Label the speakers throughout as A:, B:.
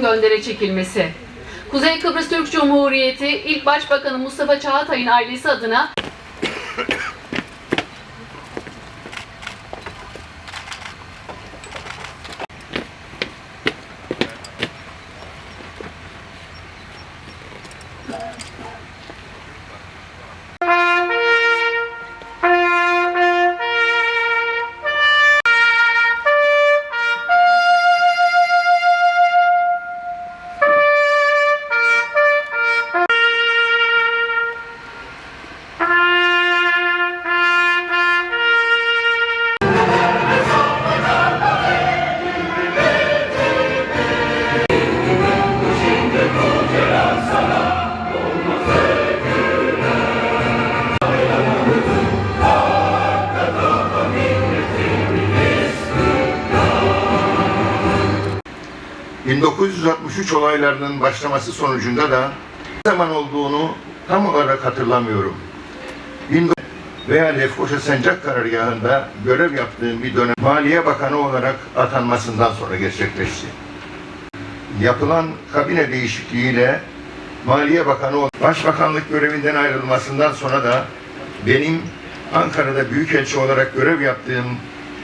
A: göndere çekilmesi. Kuzey Kıbrıs Türk Cumhuriyeti ilk Başbakanı Mustafa Çağatay'ın ailesi adına
B: 1963 olaylarının başlaması sonucunda da ne zaman olduğunu tam olarak hatırlamıyorum. 19 veya Lefkoşa Sencak karargahında görev yaptığım bir dönem Maliye Bakanı olarak atanmasından sonra gerçekleşti. Yapılan kabine değişikliğiyle Maliye Bakanı olarak Başbakanlık görevinden ayrılmasından sonra da benim Ankara'da Büyükelçi olarak görev yaptığım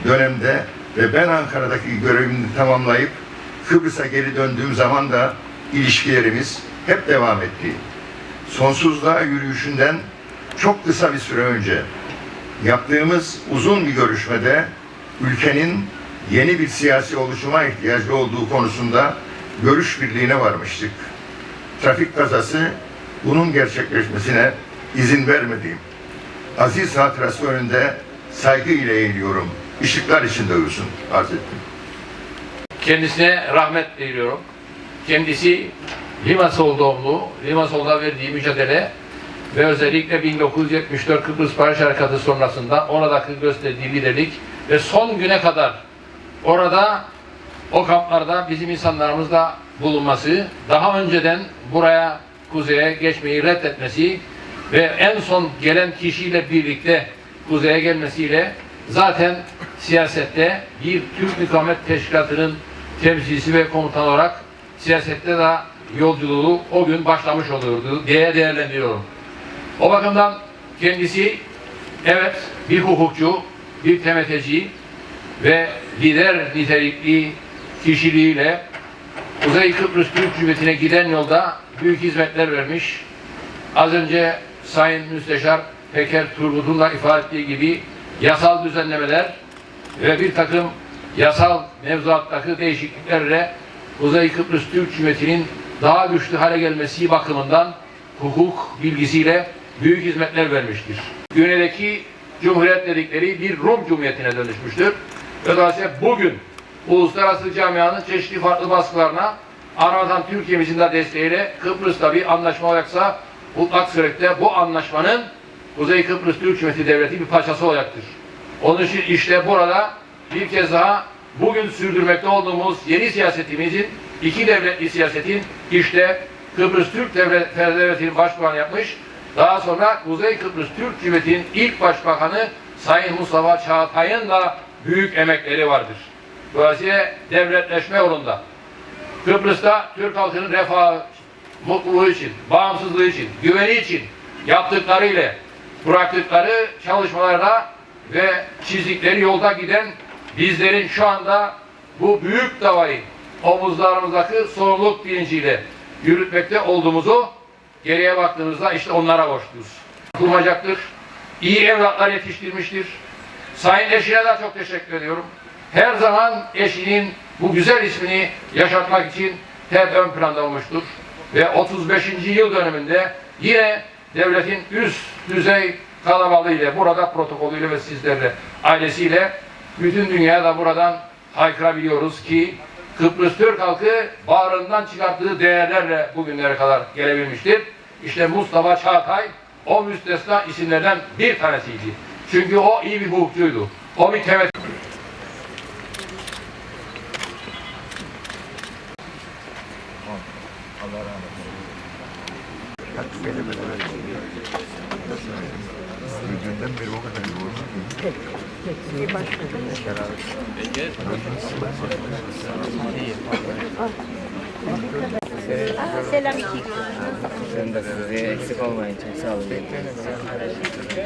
B: dönemde ve ben Ankara'daki görevimi tamamlayıp Kıbrıs'a geri döndüğüm zaman da ilişkilerimiz hep devam etti. Sonsuzluğa yürüyüşünden çok kısa bir süre önce yaptığımız uzun bir görüşmede ülkenin yeni bir siyasi oluşuma ihtiyacı olduğu konusunda görüş birliğine varmıştık. Trafik kazası bunun gerçekleşmesine izin vermediğim aziz hatırası önünde saygı ile eğiliyorum. Işıklar içinde uyusun arz.
C: Kendisine rahmet diliyorum. Kendisi Limassol doğumlu, Limassol'da verdiği mücadele ve özellikle 1974 Kıbrıs Barış Harekatı sonrasında oradaki gösterdiği liderlik ve son güne kadar orada o kamplarda bizim insanlarımızla bulunması, daha önceden buraya kuzeye geçmeyi reddetmesi ve en son gelen kişiyle birlikte kuzeye gelmesiyle zaten siyasette bir Türk Mükavemet Teşkilatı'nın temsilcisi ve komutan olarak siyasette de yolculuğu o gün başlamış olurdu diye değerlendiriyorum. O bakımdan kendisi evet bir hukukçu, bir temeteci ve lider nitelikli kişiliğiyle Kuzey Kıbrıs Türk Cumhuriyeti'ne giden yolda büyük hizmetler vermiş. Az önce Sayın Müsteşar Peker Turgut'un da ifade ettiği gibi yasal düzenlemeler ve bir takım yasal mevzuattaki değişikliklerle Kuzey Kıbrıs Türk Cumhuriyeti'nin daha güçlü hale gelmesi bakımından hukuk bilgisiyle büyük hizmetler vermiştir. Güneydeki Cumhuriyet dedikleri bir Rum Cumhuriyeti'ne dönüşmüştür. Dolayısıyla bugün uluslararası camianın çeşitli farklı baskılarına anadan Türkiye'mizin de desteğiyle Kıbrıs'ta bir anlaşma olacaksa mutlak surette bu anlaşmanın Kuzey Kıbrıs Türk Cumhuriyeti Devleti bir parçası olacaktır. Onun için işte burada bir kez daha bugün sürdürmekte olduğumuz yeni siyasetimizin iki devletli siyasetin işte Kıbrıs Türk Devlet, Devleti'nin başbakanı yapmış. Daha sonra Kuzey Kıbrıs Türk Cumhuriyeti'nin ilk başbakanı Sayın Mustafa Çağatay'ın da büyük emekleri vardır. Dolayısıyla devletleşme yolunda Kıbrıs'ta Türk halkının refahı, mutluluğu için, bağımsızlığı için, güveni için yaptıkları ile bıraktıkları çalışmalarla ve çizdikleri yolda giden bizlerin şu anda bu büyük davayı omuzlarımızdaki sorumluluk bilinciyle yürütmekte olduğumuzu geriye baktığımızda işte onlara borçluyuz. Kurmacaktır. İyi evlatlar yetiştirmiştir. Sayın eşine de çok teşekkür ediyorum. Her zaman eşinin bu güzel ismini yaşatmak için hep ön planda olmuştur. Ve 35. yıl dönümünde yine devletin üst düzey kalabalığıyla, burada protokolüyle ve sizlerle, ailesiyle bütün dünyaya da buradan haykırabiliyoruz ki Kıbrıs Türk halkı bağrından çıkarttığı değerlerle bugünlere kadar gelebilmiştir. İşte Mustafa Çağatay o müstesna isimlerden bir tanesiydi. Çünkü o iyi bir hukukçuydu. O bir temet
D: Dünden beri o kadar yoğun.
E: Selam iki. Sen de eksik olmayın. Çok sağ olun.